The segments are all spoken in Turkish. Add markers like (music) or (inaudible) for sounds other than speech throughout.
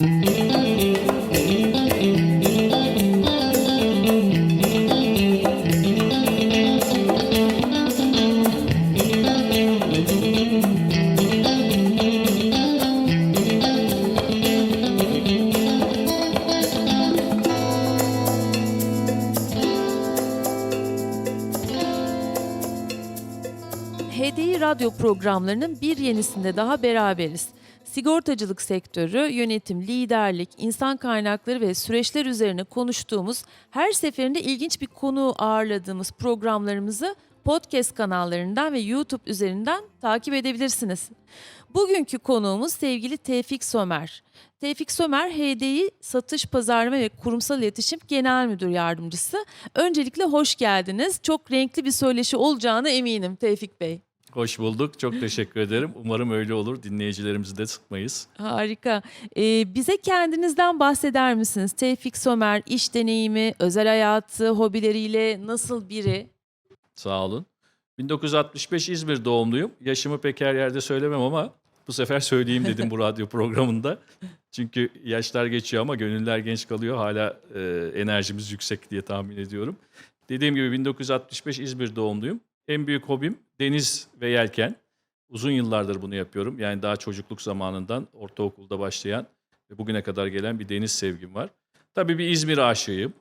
HDI radyo programlarının bir yenisinde daha beraberiz. Sigortacılık sektörü, yönetim, liderlik, insan kaynakları ve süreçler üzerine konuştuğumuz, her seferinde ilginç bir konu ağırladığımız programlarımızı podcast kanallarından ve YouTube üzerinden takip edebilirsiniz. Bugünkü konuğumuz sevgili Tevfik Somer. Tevfik Somer, HDI Satış Pazarlama ve Kurumsal İletişim Genel Müdür Yardımcısı. Öncelikle hoş geldiniz. Çok renkli bir söyleşi olacağına eminim Tevfik Bey. Hoş bulduk. Çok teşekkür ederim. Umarım öyle olur. Dinleyicilerimizi de sıkmayız. Harika. Ee, bize kendinizden bahseder misiniz? Tevfik Somer, iş deneyimi, özel hayatı, hobileriyle nasıl biri? Sağ olun. 1965 İzmir doğumluyum. Yaşımı pek her yerde söylemem ama bu sefer söyleyeyim dedim bu radyo programında. Çünkü yaşlar geçiyor ama gönüller genç kalıyor. Hala e, enerjimiz yüksek diye tahmin ediyorum. Dediğim gibi 1965 İzmir doğumluyum. En büyük hobim deniz ve yelken. Uzun yıllardır bunu yapıyorum. Yani daha çocukluk zamanından ortaokulda başlayan ve bugüne kadar gelen bir deniz sevgim var. Tabii bir İzmir aşığıyım.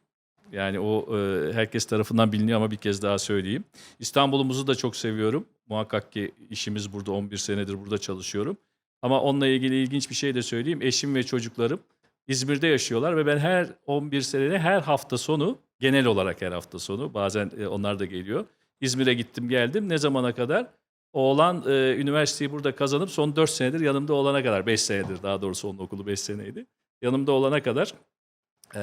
Yani o e, herkes tarafından biliniyor ama bir kez daha söyleyeyim. İstanbul'umuzu da çok seviyorum. Muhakkak ki işimiz burada 11 senedir burada çalışıyorum. Ama onunla ilgili ilginç bir şey de söyleyeyim. Eşim ve çocuklarım İzmir'de yaşıyorlar ve ben her 11 senede her hafta sonu genel olarak her hafta sonu bazen e, onlar da geliyor. İzmir'e gittim geldim. Ne zamana kadar? Oğlan e, üniversiteyi burada kazanıp son 4 senedir yanımda olana kadar 5 senedir daha doğrusu onun okulu 5 seneydi. Yanımda olana kadar e,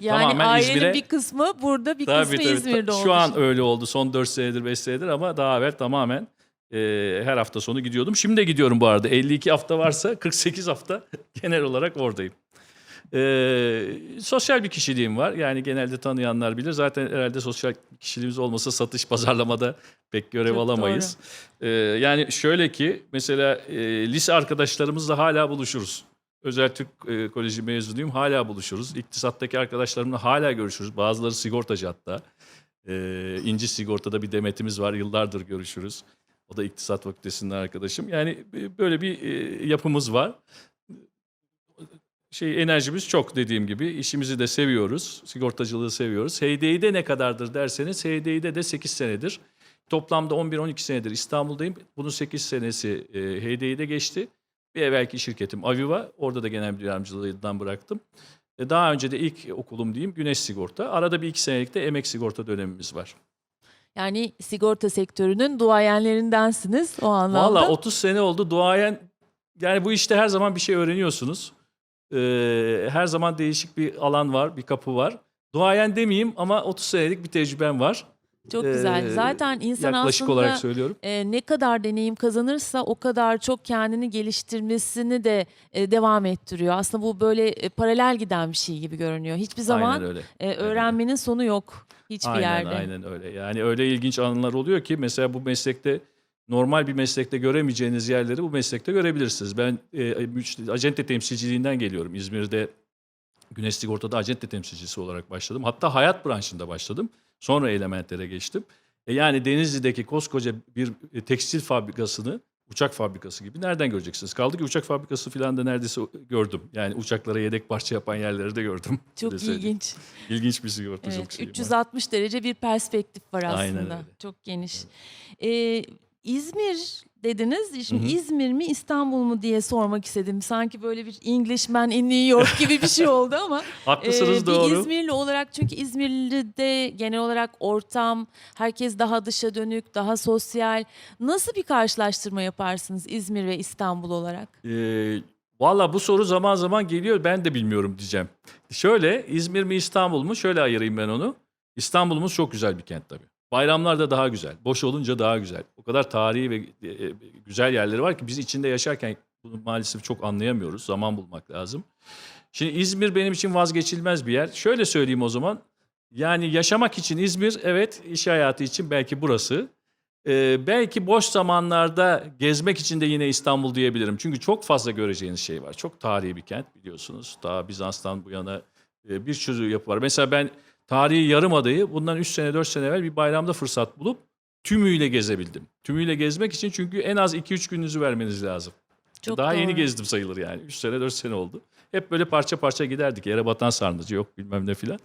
Yani tamamen İzmir'e bir kısmı burada, bir Tabii, kısmı tabii. İzmir'de olmuş. Şu an öyle oldu. Son 4 senedir 5 senedir ama daha evvel tamamen e, her hafta sonu gidiyordum. Şimdi de gidiyorum bu arada. 52 hafta varsa 48 hafta (laughs) genel olarak oradayım. E, sosyal bir kişiliğim var. Yani genelde tanıyanlar bilir. Zaten herhalde sosyal kişiliğimiz olmasa satış (laughs) pazarlamada pek görev Çok alamayız. E, yani şöyle ki mesela e, lise arkadaşlarımızla hala buluşuruz. Özel Türk e, Koleji mezunuyum. Hala buluşuruz. İktisattaki arkadaşlarımla hala görüşürüz. Bazıları sigortacı hatta. E, İnci Sigorta'da bir demetimiz var. Yıllardır görüşürüz. O da İktisat Fakültesinden arkadaşım. Yani e, böyle bir e, yapımız var. Şey enerjimiz çok dediğim gibi. İşimizi de seviyoruz. Sigortacılığı seviyoruz. HDİ'de ne kadardır derseniz HDİ'de de 8 senedir. Toplamda 11-12 senedir İstanbul'dayım. Bunun 8 senesi e, HDİ'de geçti. Bir evvelki şirketim Aviva. Orada da genel müdür yardımcılığından bıraktım. E, Daha önce de ilk okulum diyeyim Güneş Sigorta. Arada bir iki senelik de emek sigorta dönemimiz var. Yani sigorta sektörünün duayenlerindensiniz o anlamda. Valla 30 sene oldu duayen. Yani bu işte her zaman bir şey öğreniyorsunuz. Ee, her zaman değişik bir alan var, bir kapı var. Duayen demeyeyim ama 30 senelik bir tecrübem var. Çok güzel. Ee, Zaten insan Yaklaşık aslında olarak söylüyorum. e, ne kadar deneyim kazanırsa o kadar çok kendini geliştirmesini de e, devam ettiriyor. Aslında bu böyle e, paralel giden bir şey gibi görünüyor. Hiçbir zaman aynen öyle. e, öğrenmenin sonu yok hiçbir aynen, yerde. Aynen öyle. Yani öyle ilginç anlar oluyor ki mesela bu meslekte normal bir meslekte göremeyeceğiniz yerleri bu meslekte görebilirsiniz. Ben e, acente temsilciliğinden geliyorum. İzmir'de Güneş Sigorta'da acente temsilcisi olarak başladım. Hatta hayat branşında başladım. Sonra elementlere geçtim. E yani Denizli'deki koskoca bir e, tekstil fabrikasını uçak fabrikası gibi nereden göreceksiniz? Kaldı ki uçak fabrikası falan da neredeyse gördüm. Yani uçaklara yedek parça yapan yerleri de gördüm. (laughs) Çok ilginç. İlginç bir sigortacılık Evet, şeyi var. 360 derece bir perspektif var aslında. Aynen öyle. Çok geniş. Ee, İzmir dediniz. Şimdi Hı hı. İzmir mi İstanbul mu diye sormak istedim. Sanki böyle bir Englishman in New York (laughs) gibi bir şey oldu ama. Haklısınız Ee, doğru. Bir İzmirli olarak çünkü İzmirli'de genel olarak ortam, herkes daha dışa dönük, daha sosyal. Nasıl bir karşılaştırma yaparsınız İzmir ve İstanbul olarak? Ee, Valla bu soru zaman zaman geliyor ben de bilmiyorum diyeceğim. Şöyle İzmir mi İstanbul mu şöyle ayırayım ben onu. İstanbul'umuz çok güzel bir kent tabii. Bayramlar da daha güzel. Boş olunca daha güzel. O kadar tarihi ve e, e, güzel yerleri var ki biz içinde yaşarken bunu maalesef çok anlayamıyoruz. Zaman bulmak lazım. Şimdi İzmir benim için vazgeçilmez bir yer. Şöyle söyleyeyim o zaman. Yani yaşamak için İzmir evet iş hayatı için belki burası. Ee, belki boş zamanlarda gezmek için de yine İstanbul diyebilirim. Çünkü çok fazla göreceğiniz şey var. Çok tarihi bir kent biliyorsunuz. Daha Bizans'tan bu yana e, bir sürü yapı var. Mesela ben tarihi Yarımada'yı bundan 3 sene 4 sene evvel bir bayramda fırsat bulup tümüyle gezebildim. Tümüyle gezmek için çünkü en az 2-3 gününüzü vermeniz lazım. Çok Daha yeni doğru. gezdim sayılır yani. 3 sene 4 sene oldu. Hep böyle parça parça giderdik. Yere batan sarnıcı yok bilmem ne filan.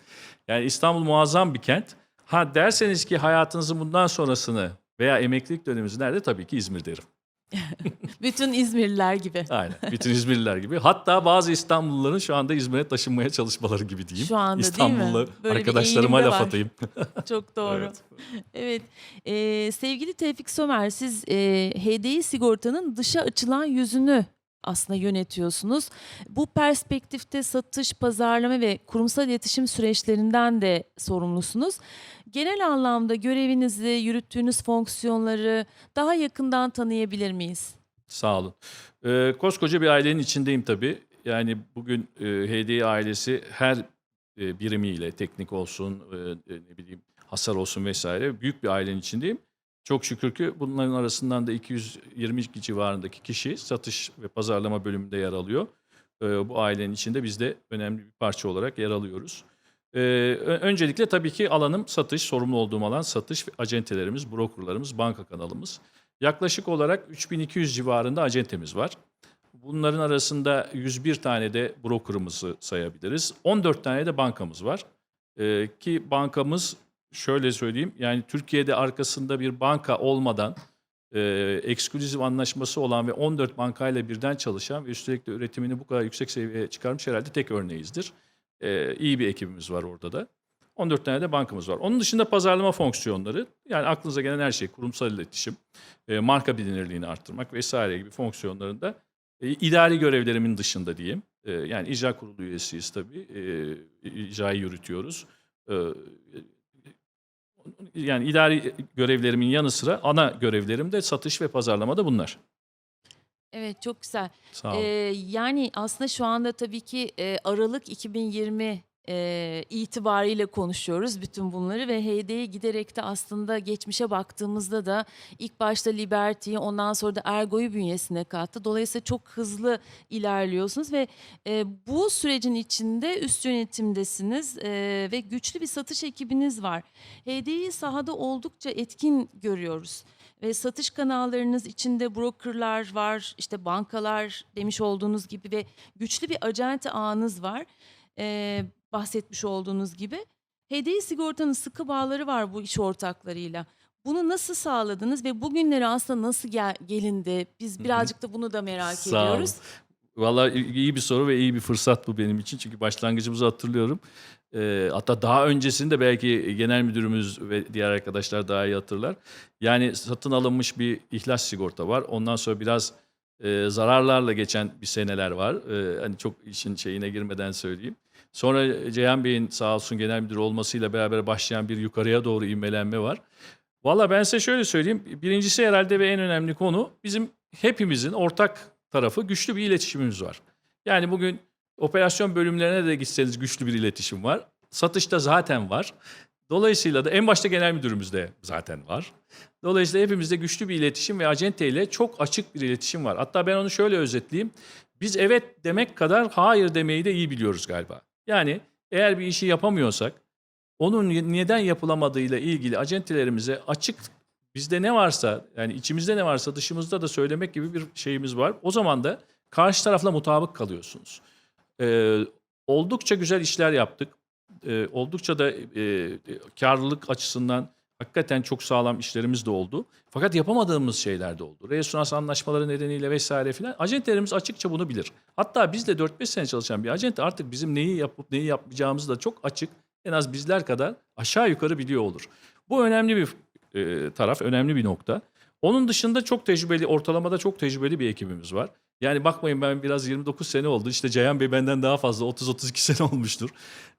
Yani İstanbul muazzam bir kent. Ha derseniz ki hayatınızın bundan sonrasını veya emeklilik döneminizi nerede? Tabii ki İzmir derim. (laughs) Bütün İzmirliler gibi. Aynen. Bütün İzmirliler gibi. Hatta bazı İstanbulluların şu anda İzmir'e taşınmaya çalışmaları gibi diyeyim. Şu anda değil mi? İstanbullu Böyle arkadaşlarıma laf var. atayım. (laughs) Çok doğru. Evet. Evet. Ee, sevgili Tevfik Somer siz e, HDI sigortanın dışa açılan yüzünü aslında yönetiyorsunuz. Bu perspektifte satış, pazarlama ve kurumsal iletişim süreçlerinden de sorumlusunuz. Genel anlamda görevinizi, yürüttüğünüz fonksiyonları daha yakından tanıyabilir miyiz? Sağ olun. Ee, koskoca bir ailenin içindeyim tabii. Yani bugün e, HDI ailesi her e, birimiyle teknik olsun, e, e, ne bileyim hasar olsun vesaire büyük bir ailenin içindeyim. Çok şükür ki bunların arasından da 222 civarındaki kişi satış ve pazarlama bölümünde yer alıyor. Ee, bu ailenin içinde biz de önemli bir parça olarak yer alıyoruz. Ee, öncelikle tabii ki alanım satış, sorumlu olduğum alan satış acentelerimiz, brokerlarımız, banka kanalımız. Yaklaşık olarak 3200 civarında acentemiz var. Bunların arasında 101 tane de brokerımızı sayabiliriz. 14 tane de bankamız var. Ee, ki bankamız şöyle söyleyeyim yani Türkiye'de arkasında bir banka olmadan e, ekskluzif anlaşması olan ve 14 bankayla birden çalışan ve üstelik de üretimini bu kadar yüksek seviyeye çıkarmış herhalde tek örneğizdir. Ee, iyi bir ekibimiz var orada da. 14 tane de bankamız var. Onun dışında pazarlama fonksiyonları yani aklınıza gelen her şey kurumsal iletişim, e, marka bilinirliğini arttırmak vesaire gibi fonksiyonlarında e, idari görevlerimin dışında diyeyim. E, yani icra kurulu üyesiyiz tabii. E, icrayı yürütüyoruz. E, yani idari görevlerimin yanı sıra ana görevlerim de satış ve pazarlama da bunlar. Evet çok güzel. Sağ olun. Ee, yani aslında şu anda tabii ki e, Aralık 2020 e, itibariyle konuşuyoruz bütün bunları ve HD'ye giderek de aslında geçmişe baktığımızda da ilk başta Liberty'yi ondan sonra da Ergo'yu bünyesine kattı. Dolayısıyla çok hızlı ilerliyorsunuz ve e, bu sürecin içinde üst yönetimdesiniz e, ve güçlü bir satış ekibiniz var. HD'yi sahada oldukça etkin görüyoruz ve satış kanallarınız içinde brokerlar var, işte bankalar demiş olduğunuz gibi ve güçlü bir acente ağınız var. Ee, bahsetmiş olduğunuz gibi. HDI sigortanın sıkı bağları var bu iş ortaklarıyla. Bunu nasıl sağladınız ve bugünlere aslında nasıl gel- gelindi? Biz birazcık da bunu da merak Sağ olun. Vallahi iyi bir soru ve iyi bir fırsat bu benim için. Çünkü başlangıcımızı hatırlıyorum. Ee, hatta daha öncesinde belki genel müdürümüz ve diğer arkadaşlar daha iyi hatırlar. Yani satın alınmış bir ihlas sigorta var. Ondan sonra biraz e, zararlarla geçen bir seneler var. Ee, hani çok işin şeyine girmeden söyleyeyim. Sonra Ceyhan Bey'in sağ olsun genel müdür olmasıyla beraber başlayan bir yukarıya doğru inmelenme var. Valla ben size şöyle söyleyeyim. Birincisi herhalde ve en önemli konu bizim hepimizin ortak tarafı güçlü bir iletişimimiz var. Yani bugün operasyon bölümlerine de gitseniz güçlü bir iletişim var. Satışta zaten var. Dolayısıyla da en başta genel müdürümüzde zaten var. Dolayısıyla hepimizde güçlü bir iletişim ve acente ile çok açık bir iletişim var. Hatta ben onu şöyle özetleyeyim. Biz evet demek kadar hayır demeyi de iyi biliyoruz galiba. Yani eğer bir işi yapamıyorsak onun neden yapılamadığıyla ilgili acentelerimize açık bizde ne varsa yani içimizde ne varsa dışımızda da söylemek gibi bir şeyimiz var. O zaman da karşı tarafla mutabık kalıyorsunuz. Ee, oldukça güzel işler yaptık. Ee, oldukça da e, karlılık açısından hakikaten çok sağlam işlerimiz de oldu. Fakat yapamadığımız şeyler de oldu. Resonans anlaşmaları nedeniyle vesaire filan. Acentelerimiz açıkça bunu bilir. Hatta bizle 4-5 sene çalışan bir acente artık bizim neyi yapıp neyi yapmayacağımızı da çok açık en az bizler kadar aşağı yukarı biliyor olur. Bu önemli bir e, taraf, önemli bir nokta. Onun dışında çok tecrübeli, ortalamada çok tecrübeli bir ekibimiz var. Yani bakmayın ben biraz 29 sene oldu. İşte Ceyhan Bey benden daha fazla 30-32 (laughs) sene olmuştur.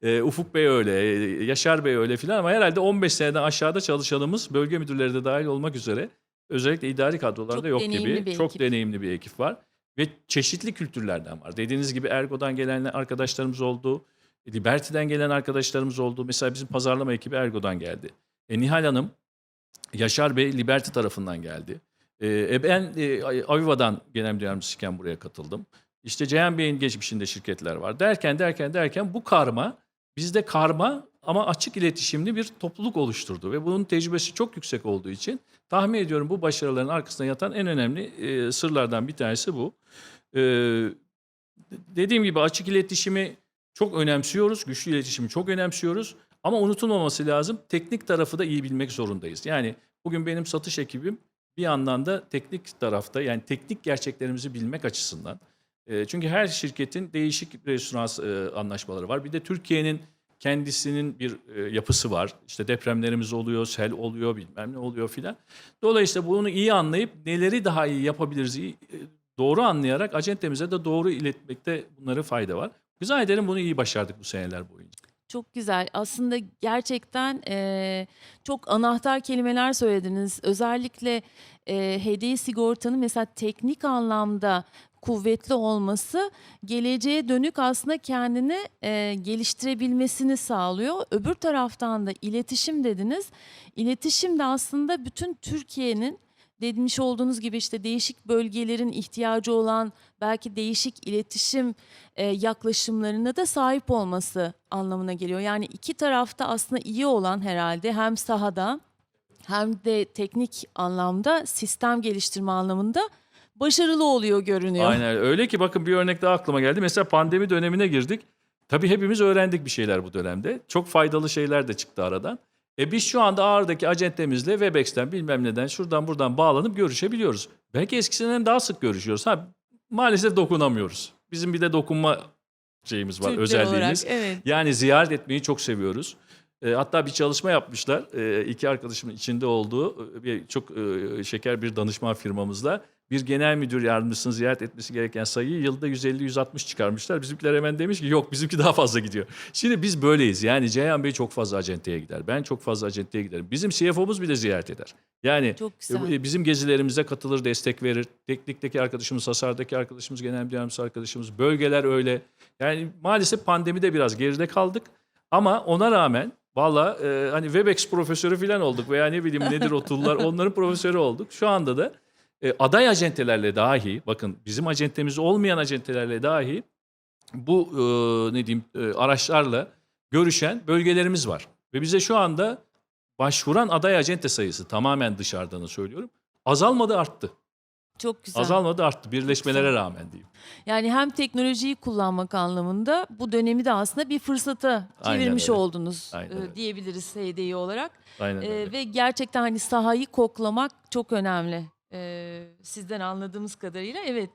E, Ufuk Bey öyle, e, Yaşar Bey öyle filan ama herhalde 15 seneden aşağıda çalışanımız bölge müdürleri de dahil olmak üzere özellikle idari kadrolarda Çok yok gibi. bir Çok ekip. deneyimli bir ekip var. Ve çeşitli kültürlerden var. Dediğiniz gibi Ergo'dan gelen arkadaşlarımız oldu. Liberty'den gelen arkadaşlarımız oldu. Mesela bizim pazarlama ekibi Ergo'dan geldi. E, Nihal Hanım Yaşar Bey Liberty tarafından geldi. E, e, ben e, Aviva'dan genel müdür yardımcısıyken buraya katıldım. İşte Ceyhan Bey'in geçmişinde şirketler var. Derken derken derken bu karma bizde karma ama açık iletişimli bir topluluk oluşturdu. Ve bunun tecrübesi çok yüksek olduğu için tahmin ediyorum bu başarıların arkasında yatan en önemli e, sırlardan bir tanesi bu. E, dediğim gibi açık iletişimi çok önemsiyoruz. Güçlü iletişimi çok önemsiyoruz. Ama unutulmaması lazım. Teknik tarafı da iyi bilmek zorundayız. Yani bugün benim satış ekibim bir yandan da teknik tarafta yani teknik gerçeklerimizi bilmek açısından. E, çünkü her şirketin değişik restoran e, anlaşmaları var. Bir de Türkiye'nin kendisinin bir e, yapısı var. İşte depremlerimiz oluyor, sel oluyor, bilmem ne oluyor filan. Dolayısıyla bunu iyi anlayıp neleri daha iyi yapabiliriz e, doğru anlayarak acentemize de doğru iletmekte bunları fayda var. Güzel ederim bunu iyi başardık bu seneler boyunca. Çok güzel. Aslında gerçekten eee, çok anahtar kelimeler söylediniz. Özellikle eee hediye sigortanın mesela teknik anlamda kuvvetli olması geleceğe dönük aslında kendini eee, geliştirebilmesini sağlıyor. Öbür taraftan da iletişim dediniz. İletişim de aslında bütün Türkiye'nin demiş olduğunuz gibi işte değişik bölgelerin ihtiyacı olan belki değişik iletişim e, yaklaşımlarına da sahip olması anlamına geliyor. Yani iki tarafta aslında iyi olan herhalde hem sahada hem de teknik anlamda sistem geliştirme anlamında başarılı oluyor görünüyor. Aynen öyle ki bakın bir örnek daha aklıma geldi. Mesela pandemi dönemine girdik. Tabii hepimiz öğrendik bir şeyler bu dönemde. Çok faydalı şeyler de çıktı aradan. E biz şu anda ağırdaki acentemizle Webex'ten bilmem neden şuradan buradan bağlanıp görüşebiliyoruz. Belki eskisinden daha sık görüşüyoruz. Ha maalesef dokunamıyoruz. Bizim bir de dokunma şeyimiz var, Türkler özelliğimiz. olarak, evet. Yani ziyaret etmeyi çok seviyoruz. E, hatta bir çalışma yapmışlar. E, iki arkadaşımın içinde olduğu e, bir çok e, şeker bir danışman firmamızla bir genel müdür yardımcısını ziyaret etmesi gereken sayıyı yılda 150-160 çıkarmışlar. Bizimkiler hemen demiş ki yok bizimki daha fazla gidiyor. Şimdi biz böyleyiz. Yani Ceyhan Bey çok fazla acenteye gider. Ben çok fazla acenteye giderim. Bizim CFO'muz bile ziyaret eder. Yani Çok güzel. e, bizim gezilerimize katılır, destek verir. Teknikteki arkadaşımız, Hasar'daki arkadaşımız, genel müdür yardımcısı arkadaşımız, bölgeler öyle. Yani maalesef pandemide biraz geride kaldık. Ama ona rağmen valla e, hani Webex profesörü falan olduk veya ne bileyim nedir o (laughs) tool'lar onların profesörü olduk. Şu anda da e, aday acentelerle dahi bakın bizim acentemiz olmayan acentelerle dahi bu e, ne diyeyim e, araçlarla görüşen bölgelerimiz var. Ve bize şu anda başvuran aday acente sayısı tamamen dışarıdanı söylüyorum. Azalmadı arttı. Çok güzel. Azalmadı arttı birleşmelere rağmen diyeyim. Yani hem teknolojiyi kullanmak anlamında bu dönemi de aslında bir fırsata Aynen çevirmiş öyle. oldunuz Aynen e, öyle. diyebiliriz HDI olarak. Aynen Ee, öyle. ve gerçekten hani sahayı koklamak çok önemli. Ee, sizden anladığımız kadarıyla evet.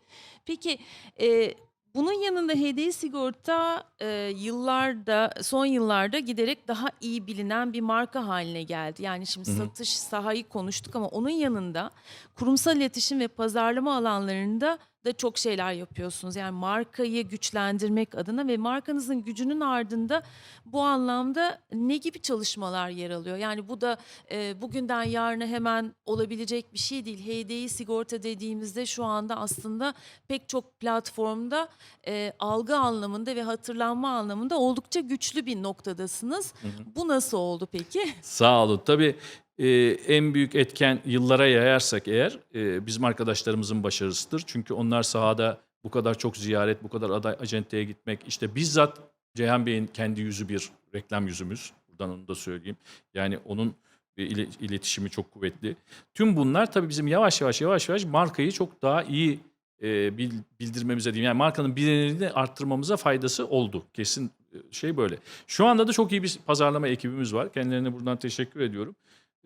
Peki e, bunun yanında hediye sigorta e, yıllarda son yıllarda giderek daha iyi bilinen bir marka haline geldi. Yani şimdi Hı hı. satış sahayı konuştuk ama onun yanında kurumsal iletişim ve pazarlama alanlarında da çok şeyler yapıyorsunuz. Yani markayı güçlendirmek adına ve markanızın gücünün ardında bu anlamda ne gibi çalışmalar yer alıyor? Yani bu da e, bugünden yarına hemen olabilecek bir şey değil. HDI sigorta dediğimizde şu anda aslında pek çok platformda e, algı anlamında ve hatırlanma anlamında oldukça güçlü bir noktadasınız. Bu nasıl oldu peki? Sağ olun. Tabii e, en büyük etken yıllara yayarsak eğer e, bizim arkadaşlarımızın başarısıdır. Çünkü onlar sahada bu kadar çok ziyaret, bu kadar aday acenteye gitmek, işte bizzat Ceyhan Bey'in kendi yüzü bir reklam yüzümüz. Buradan onu da söyleyeyim. Yani onun ile- iletişimi çok kuvvetli. Tüm bunlar tabii bizim yavaş yavaş yavaş yavaş markayı çok daha iyi e, bil- bildirmemize diyeyim. Yani markanın bilinirliğini arttırmamıza faydası oldu. Kesin e, şey böyle. Şu anda da çok iyi bir pazarlama ekibimiz var. Kendilerine buradan teşekkür ediyorum.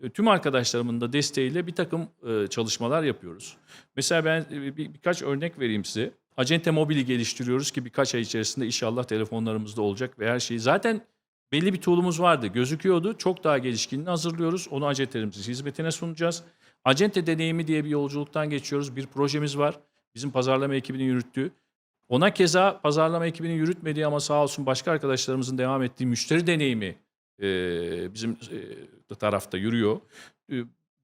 E, Tüm arkadaşlarımın da desteğiyle bir takım e, çalışmalar yapıyoruz. Mesela ben e, bir, birkaç örnek vereyim size. Acente Mobil'i geliştiriyoruz ki birkaç ay içerisinde inşallah telefonlarımızda olacak ve her şeyi. Zaten belli bir tool'umuz vardı, gözüküyordu. Çok daha gelişkinini hazırlıyoruz. Onu acentelerimizin hizmetine sunacağız. Acente deneyimi diye bir yolculuktan geçiyoruz. Bir projemiz var. Bizim pazarlama ekibinin yürüttüğü. Ona keza pazarlama ekibinin yürütmediği ama sağ olsun başka arkadaşlarımızın devam ettiği müşteri deneyimi bizim tarafta yürüyor. E,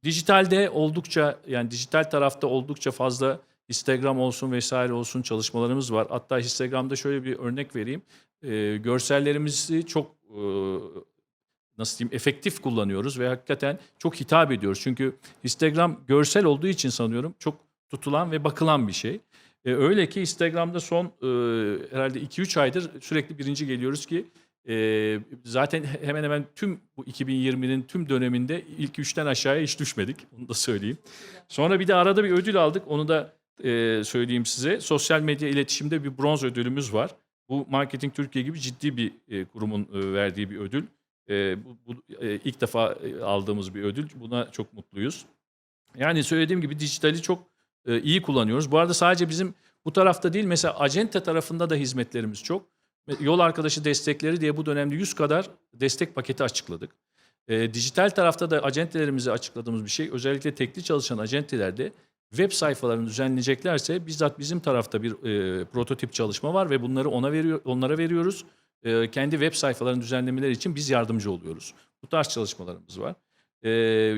dijitalde oldukça yani dijital tarafta oldukça fazla Instagram olsun vesaire olsun çalışmalarımız var. Hatta Instagram'da şöyle bir örnek vereyim. E, görsellerimizi çok e, nasıl diyeyim efektif kullanıyoruz ve hakikaten çok hitap ediyoruz. Çünkü Instagram görsel olduğu için sanıyorum çok tutulan ve bakılan bir şey. E, öyle ki Instagram'da son e, herhalde 2-3 aydır sürekli birinci geliyoruz ki e, zaten hemen hemen tüm bu 2020'nin tüm döneminde ilk üçten aşağıya hiç düşmedik. Onu da söyleyeyim. Sonra bir de arada bir ödül aldık. Onu da e, söyleyeyim size. Sosyal medya iletişimde bir bronz ödülümüz var. Bu Marketing Türkiye gibi ciddi bir e, kurumun e, verdiği bir ödül. E, bu, bu e, ilk defa e, aldığımız bir ödül. Buna çok mutluyuz. Yani söylediğim gibi dijitali çok e, iyi kullanıyoruz. Bu arada sadece bizim bu tarafta değil mesela acente tarafında da hizmetlerimiz çok. Yol arkadaşı destekleri diye bu dönemde 100 kadar destek paketi açıkladık. E, dijital tarafta da acentelerimizi açıkladığımız bir şey. Özellikle tekli çalışan acentelerde web sayfalarını düzenleyeceklerse bizzat bizim tarafta bir e, prototip çalışma var ve bunları ona veriyor, onlara veriyoruz. E, kendi web sayfalarını düzenlemeleri için biz yardımcı oluyoruz. Bu tarz çalışmalarımız var. E,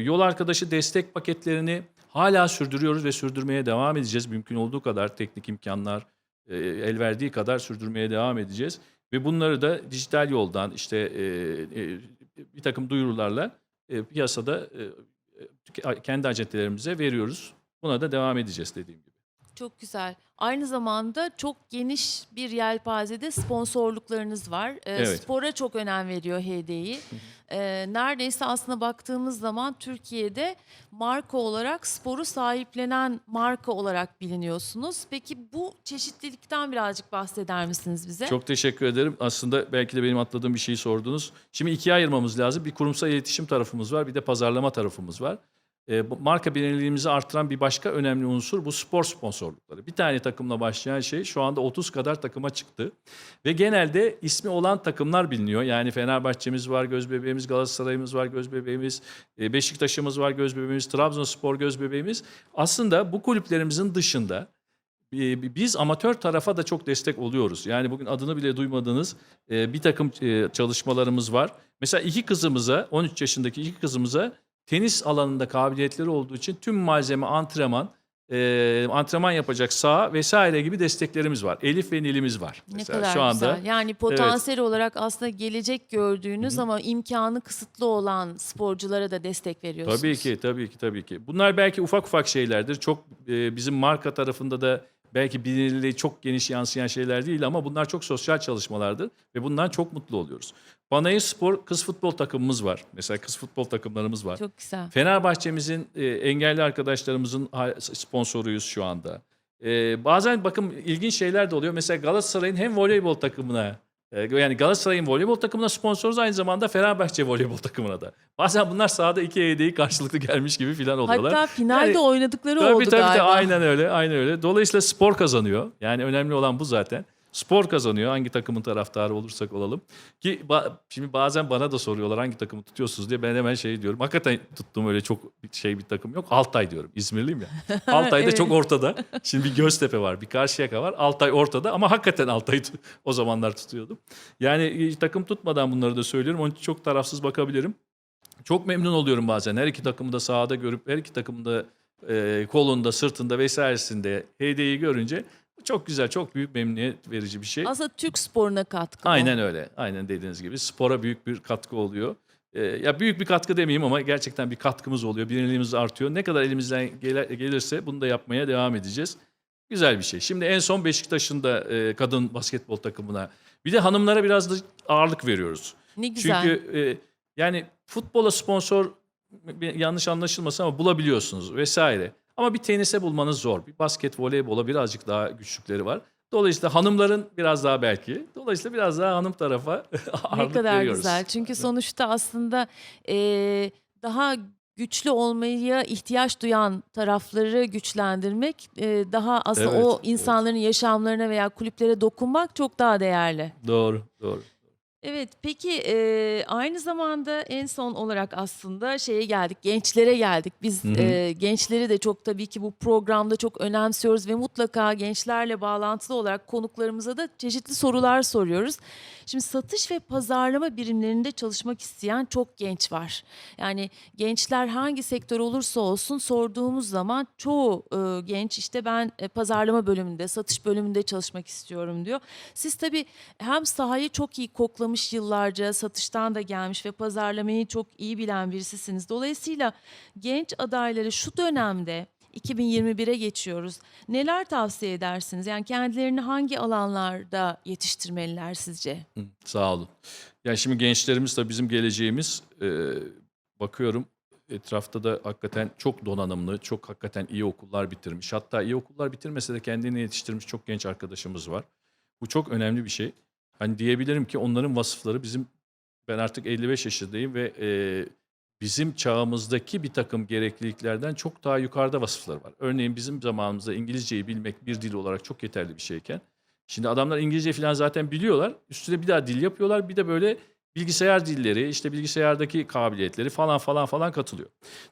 yol arkadaşı destek paketlerini hala sürdürüyoruz ve sürdürmeye devam edeceğiz. Mümkün olduğu kadar teknik imkanlar e, el verdiği kadar sürdürmeye devam edeceğiz. Ve bunları da dijital yoldan işte e, e, bir takım duyurularla piyasada kendi acentelerimize veriyoruz. Buna da devam edeceğiz dediğim gibi. Çok güzel. Aynı zamanda çok geniş bir yelpazede sponsorluklarınız var. Ee, Evet. Spora çok önem veriyor HDI. Ee, neredeyse aslında baktığımız zaman Türkiye'de marka olarak sporu sahiplenen marka olarak biliniyorsunuz. Peki bu çeşitlilikten birazcık bahseder misiniz bize? Çok teşekkür ederim. Aslında belki de benim atladığım bir şeyi sordunuz. Şimdi ikiye ayırmamız lazım. Bir kurumsal iletişim tarafımız var, bir de pazarlama tarafımız var. E, marka bilinirliğimizi artıran bir başka önemli unsur bu spor sponsorlukları. Bir tane takımla başlayan şey şu anda 30 kadar takıma çıktı. Ve genelde ismi olan takımlar biliniyor. Yani Fenerbahçe'miz var, Gözbebeğimiz, Galatasaray'ımız var, Gözbebeğimiz, e, Beşiktaş'ımız var, Gözbebeğimiz, Trabzonspor Gözbebeğimiz. Aslında bu kulüplerimizin dışında e, biz amatör tarafa da çok destek oluyoruz. Yani bugün adını bile duymadığınız e, bir takım çalışmalarımız var. Mesela iki kızımıza, 13 yaşındaki iki kızımıza tenis alanında kabiliyetleri olduğu için tüm malzeme, antrenman, e, antrenman yapacak saha vesaire gibi desteklerimiz var. Elif ve Nil'imiz var. Ne Mesela kadar şu anda. güzel. Yani potansiyel olarak aslında gelecek gördüğünüz ama imkanı kısıtlı olan sporculara da destek veriyorsunuz. Tabii ki, tabii ki, tabii ki. Bunlar belki ufak ufak şeylerdir. Çok e, bizim marka tarafında da belki bilinirliği çok geniş yansıyan şeyler değil ama bunlar çok sosyal çalışmalardır ve bundan çok mutlu oluyoruz. Panayır Spor kız futbol takımımız var. Mesela kız futbol takımlarımız var. Çok güzel. Fenerbahçe'mizin e, engelli arkadaşlarımızın sponsoruyuz şu anda. E, bazen bakın ilginç şeyler de oluyor. Mesela Galatasaray'ın hem voleybol takımına e, yani Galatasaray'ın voleybol takımına sponsoruz aynı zamanda Fenerbahçe voleybol takımına da. Bazen bunlar sahada iki hediyeyi karşılıklı gelmiş gibi falan oluyorlar. Hatta finalde Yani- oynadıkları Tabii oldu tabii, tabii galiba. aynen öyle aynen öyle. Dolayısıyla spor kazanıyor. Yani önemli olan bu zaten. Spor kazanıyor hangi takımın taraftarı olursak olalım. Ki ba- şimdi bazen bana da soruyorlar hangi takımı tutuyorsunuz diye ben hemen şey diyorum. Hakikaten tuttuğum öyle çok şey bir takım yok. Altay diyorum. İzmirliyim ya. (laughs) Altay da Evet. çok ortada. Şimdi bir Göztepe var, bir Karşıyaka var. Altay ortada ama hakikaten Altay'ı o zamanlar tutuyordum. Yani e, takım tutmadan bunları da söylüyorum. Onun için çok tarafsız bakabilirim. Çok memnun oluyorum bazen. Her iki takımı da sahada görüp her iki takımı da e, kolunda, sırtında vesairesinde HD'yi görünce çok güzel, çok büyük memnuniyet verici bir şey. Aslında Türk sporuna katkı. Aynen öyle. Aynen dediğiniz gibi spora büyük bir katkı oluyor. E, ya büyük bir katkı demeyeyim ama gerçekten bir katkımız oluyor. Bilinirliğimiz artıyor. Ne kadar elimizden gelirse bunu da yapmaya devam edeceğiz. Güzel bir şey. Şimdi en son Beşiktaş'ın da e, kadın basketbol takımına. Bir de hanımlara biraz da ağırlık veriyoruz. Ne güzel. Çünkü e, yani futbola sponsor bir- yanlış anlaşılmasın ama bulabiliyorsunuz vesaire. Ama bir tenise bulmanız zor. Bir basket, voleybola birazcık daha güçlükleri var. Dolayısıyla hanımların biraz daha belki. Dolayısıyla biraz daha hanım tarafa (laughs) ne ağırlık kadar veriyoruz. güzel. Çünkü sonuçta aslında eee, daha güçlü olmaya ihtiyaç duyan tarafları güçlendirmek, eee, daha aslında Evet, o evet. insanların yaşamlarına veya kulüplere dokunmak çok daha değerli. Doğru, doğru. Evet, peki eee, aynı zamanda en son olarak aslında şeye geldik, gençlere geldik. Biz Hı hı. eee, gençleri de çok tabii ki bu programda çok önemsiyoruz ve mutlaka gençlerle bağlantılı olarak konuklarımıza da çeşitli sorular soruyoruz. Şimdi satış ve pazarlama birimlerinde çalışmak isteyen çok genç var. Yani gençler hangi sektör olursa olsun sorduğumuz zaman çoğu e, genç işte ben e, pazarlama bölümünde, satış bölümünde çalışmak istiyorum diyor. Siz tabii hem sahayı çok iyi koklamış yıllarca, satıştan da gelmiş ve pazarlamayı çok iyi bilen birisisiniz. Dolayısıyla genç adayları şu dönemde 2021'e geçiyoruz. Neler tavsiye edersiniz? Yani kendilerini hangi alanlarda yetiştirmeliler sizce? Hı, Sağ olun. Yani şimdi gençlerimiz de bizim geleceğimiz. Ee, bakıyorum etrafta da hakikaten çok donanımlı, çok hakikaten iyi okullar bitirmiş. Hatta iyi okullar bitirmese de kendini yetiştirmiş çok genç arkadaşımız var. Bu çok önemli bir şey. Hani diyebilirim ki onların vasıfları bizim ben artık 55 yaşındayım ve e, bizim çağımızdaki bir takım gerekliliklerden çok daha yukarıda vasıfları var. Örneğin bizim zamanımızda İngilizceyi bilmek bir dil olarak çok yeterli bir şeyken Şimdi adamlar İngilizce falan zaten biliyorlar. Üstüne bir daha dil yapıyorlar. Bir de böyle bilgisayar dilleri, işte bilgisayardaki kabiliyetleri falan falan falan katılıyor.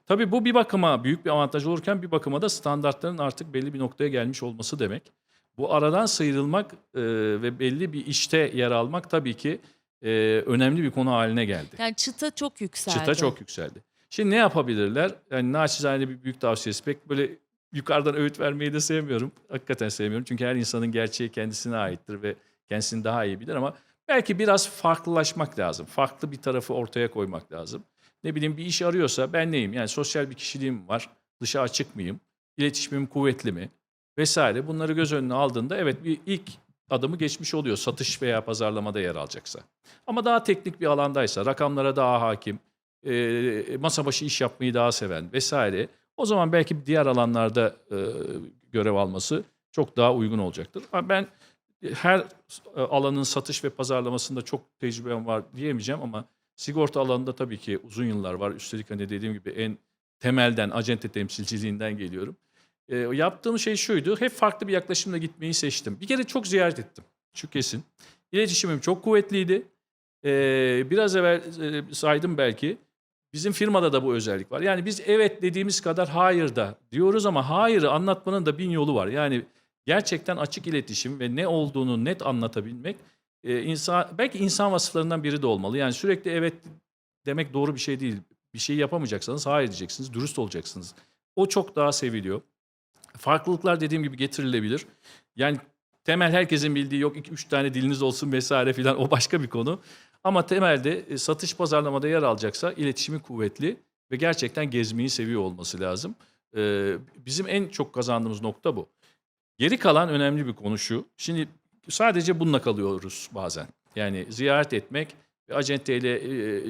Tabii bu bir bakıma büyük bir avantaj olurken bir bakıma da standartların artık belli bir noktaya gelmiş olması demek. Bu aradan sıyrılmak e, ve belli bir işte yer almak tabii ki e, önemli bir konu haline geldi. Yani çıta çok yükseldi. Çıta çok yükseldi. Şimdi ne yapabilirler? Yani naçizane bir büyük tavsiyesi. Pek böyle yukarıdan öğüt vermeyi de sevmiyorum. Hakikaten sevmiyorum. Çünkü her insanın gerçeği kendisine aittir ve kendisini daha iyi bilir ama belki biraz farklılaşmak lazım. Farklı bir tarafı ortaya koymak lazım. Ne bileyim bir iş arıyorsa ben neyim? Yani sosyal bir kişiliğim var. Dışa açık mıyım? İletişimim kuvvetli mi? Vesaire. Bunları göz önüne aldığında evet bir ilk adımı geçmiş oluyor. Satış veya pazarlamada yer alacaksa. Ama daha teknik bir alandaysa, rakamlara daha hakim, e, masa başı iş yapmayı daha seven vesaire. O zaman belki diğer alanlarda e, görev alması çok daha uygun olacaktır. Ama ben her e, alanın satış ve pazarlamasında çok tecrübem var diyemeyeceğim ama sigorta alanında tabii ki uzun yıllar var. Üstelik hani dediğim gibi en temelden, acente temsilciliğinden geliyorum. E, yaptığım şey şuydu, hep farklı bir yaklaşımla gitmeyi seçtim. Bir kere çok ziyaret ettim, şu kesin. İletişimim çok kuvvetliydi. E, biraz evvel e, saydım belki. Bizim firmada da bu özellik var. Yani biz evet dediğimiz kadar hayır da diyoruz ama hayırı anlatmanın da bin yolu var. Yani gerçekten açık iletişim ve ne olduğunu net anlatabilmek e, insan belki insan vasıflarından biri de olmalı. Yani sürekli evet demek doğru bir şey değil. Bir şey yapamayacaksanız hayır diyeceksiniz, dürüst olacaksınız. O çok daha seviliyor. Farklılıklar dediğim gibi getirilebilir. Yani temel herkesin bildiği yok 2-3 tane diliniz olsun vesaire filan o başka bir konu. Ama temelde e, satış pazarlamada yer alacaksa iletişimi kuvvetli ve gerçekten gezmeyi seviyor olması lazım. Ee, bizim en çok kazandığımız nokta bu. Geri kalan önemli bir konu şu. Şimdi sadece bununla kalıyoruz bazen. Yani ziyaret etmek ve acenteyle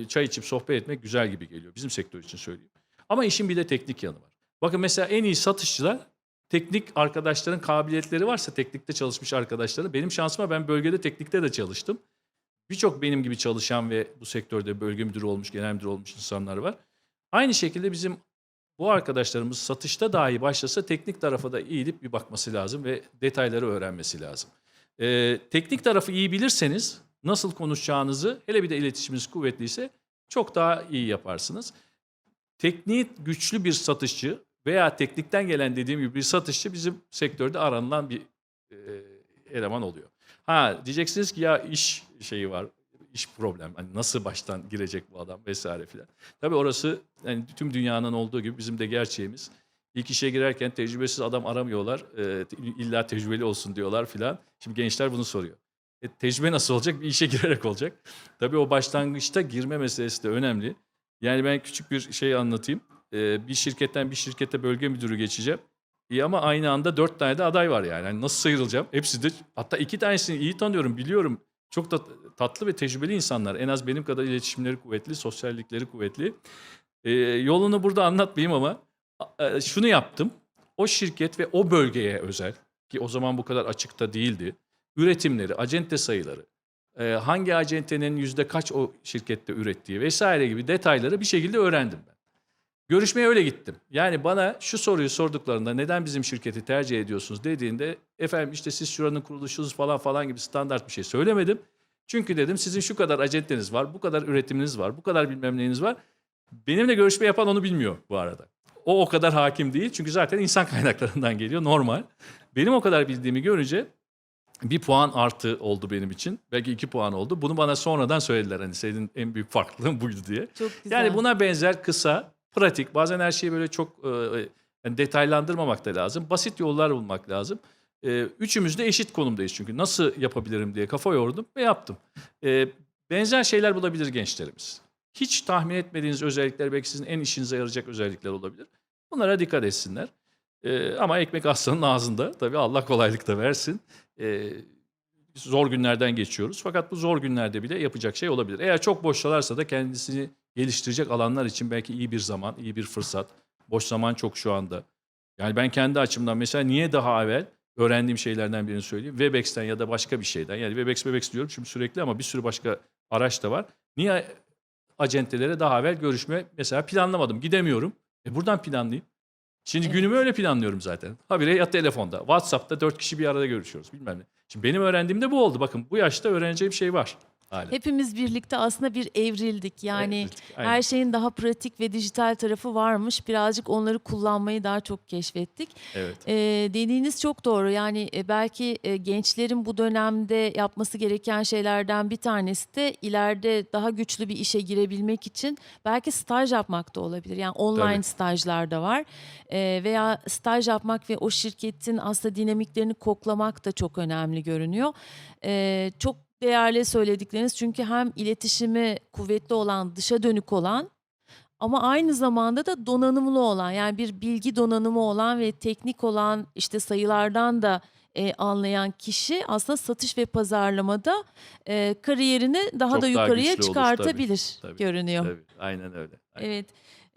e, çay içip sohbet etmek güzel gibi geliyor. Bizim sektör için söyleyeyim. Ama işin bir de teknik yanı var. Bakın mesela en iyi satışçılar teknik arkadaşların kabiliyetleri varsa teknikte çalışmış arkadaşları. Benim şansıma ben bölgede teknikte de çalıştım. Birçok benim gibi çalışan ve bu sektörde bölge müdürü olmuş, genel müdür olmuş insanlar var. Aynı şekilde bizim bu arkadaşlarımız satışta dahi başlasa teknik tarafa da eğilip bir bakması lazım ve detayları öğrenmesi lazım. Ee, teknik tarafı iyi bilirseniz nasıl konuşacağınızı hele bir de iletişiminiz kuvvetliyse çok daha iyi yaparsınız. Tekniği güçlü bir satışçı veya teknikten gelen dediğim gibi bir satışçı bizim sektörde aranılan bir e, eleman oluyor. Ha diyeceksiniz ki ya iş şeyi var, iş problem. Hani nasıl baştan girecek bu adam vesaire filan. Tabii orası yani tüm dünyanın olduğu gibi bizim de gerçeğimiz. İlk işe girerken tecrübesiz adam aramıyorlar. E, illa tecrübeli olsun diyorlar filan. Şimdi gençler bunu soruyor. E, tecrübe nasıl olacak? Bir işe (laughs) girerek olacak. Tabii o başlangıçta girme meselesi de önemli. Yani ben küçük bir şey anlatayım. E, bir şirketten bir şirkete bölge müdürü geçeceğim. İyi ama aynı anda dört tane de aday var yani. Hani nasıl sıyrılacağım? Hepsi de hatta iki tanesini iyi tanıyorum, biliyorum. Çok da tatlı ve tecrübeli insanlar. En az benim kadar iletişimleri kuvvetli, sosyallikleri kuvvetli. Ee, yolunu burada anlatmayayım ama e, şunu yaptım. O şirket ve o bölgeye özel ki o zaman bu kadar açıkta değildi. Üretimleri, acente sayıları, e, hangi acentenin yüzde kaç o şirkette ürettiği vesaire gibi detayları bir şekilde öğrendim ben. Görüşmeye öyle gittim. Yani bana şu soruyu sorduklarında neden bizim şirketi tercih ediyorsunuz dediğinde efendim işte siz şuranın kuruluşunuz falan falan gibi standart bir şey söylemedim. Çünkü dedim sizin şu kadar acenteniz var, bu kadar üretiminiz var, bu kadar bilmem neyiniz var. Benimle görüşme yapan onu bilmiyor bu arada. O o kadar hakim değil çünkü zaten insan (laughs) kaynaklarından geliyor normal. Benim o kadar bildiğimi görünce bir puan artı oldu benim için. Belki iki puan oldu. Bunu bana sonradan söylediler. Hani senin en büyük farklılığın (laughs) buydu diye. Çok güzel. Yani buna benzer kısa, pratik. Bazen her şeyi böyle çok e, yani detaylandırmamak da lazım. Basit yollar bulmak lazım. E, üçümüz de eşit konumdayız çünkü. Nasıl yapabilirim diye kafa yordum ve yaptım. E, benzer şeyler bulabilir gençlerimiz. Hiç tahmin etmediğiniz özellikler belki sizin en işinize yarayacak özellikler olabilir. Bunlara dikkat etsinler. E, ama ekmek aslanın ağzında. Tabii Allah kolaylık da versin. E, zor günlerden geçiyoruz. Fakat bu zor günlerde bile yapacak şey olabilir. Eğer çok boşsalarsa da kendisini geliştirecek alanlar için belki iyi bir zaman, iyi bir fırsat. Boş zaman çok şu anda. Yani ben kendi açımdan mesela niye daha evvel öğrendiğim şeylerden birini söyleyeyim. Webex'ten ya da başka bir şeyden. Yani Webex Webex diyorum şimdi sürekli ama bir sürü başka araç da var. Niye acentelere daha evvel görüşme mesela planlamadım. Gidemiyorum. E buradan planlayayım. Şimdi Evet. günümü öyle planlıyorum zaten. Habire ya telefonda. WhatsApp'ta dört kişi bir arada görüşüyoruz bilmem ne. Şimdi benim öğrendiğimde bu oldu. Bakın bu yaşta öğreneceğim şey var. Hala. Hepimiz birlikte aslında bir evrildik. Yani aynen. her şeyin daha pratik ve dijital tarafı varmış. Birazcık onları kullanmayı daha çok keşfettik. Evet. Ee, dediğiniz çok doğru. Yani e, belki e, gençlerin bu dönemde yapması gereken şeylerden bir tanesi de ileride daha güçlü bir işe girebilmek için belki staj yapmak da olabilir. Yani online Tabii. stajlar da var. Ee, veya staj yapmak ve o şirketin aslında dinamiklerini koklamak da çok önemli görünüyor. Ee, çok değerli söyledikleriniz çünkü hem iletişimi kuvvetli olan, dışa dönük olan ama aynı zamanda da donanımlı olan yani bir bilgi donanımı olan ve teknik olan işte sayılardan da e, anlayan kişi aslında satış ve pazarlamada e, kariyerini daha Çok da daha yukarıya olur, çıkartabilir tabii, tabii, görünüyor. Tabii, aynen öyle. Aynen. Evet.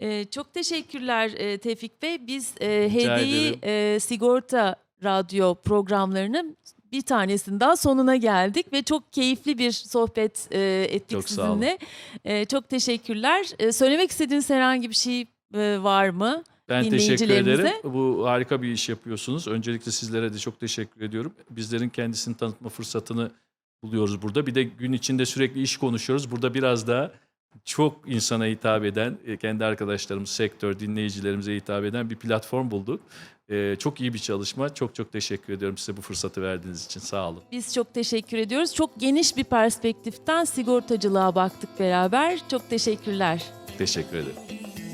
Ee, çok teşekkürler e, Tevfik Bey. Biz e, ederim. e, Sigorta Radyo programlarının bir tanesinin daha sonuna geldik ve çok keyifli bir sohbet e, ettik Çok sizinle. E, çok teşekkürler. E, söylemek istediğiniz herhangi bir şey e, var mı? Ben teşekkür ederim. Bu harika bir iş yapıyorsunuz. Öncelikle sizlere de çok teşekkür ediyorum. Bizlerin kendisini tanıtma fırsatını buluyoruz burada. Bir de gün içinde sürekli iş konuşuyoruz. Burada biraz daha çok insana hitap eden, e, kendi arkadaşlarımız, sektör, dinleyicilerimize hitap eden bir platform bulduk. E, Çok iyi bir çalışma. Çok çok teşekkür ediyorum size bu fırsatı verdiğiniz için. Sağ olun. Biz çok teşekkür ediyoruz. Çok geniş bir perspektiften sigortacılığa baktık beraber. Çok teşekkürler. Teşekkür ederim.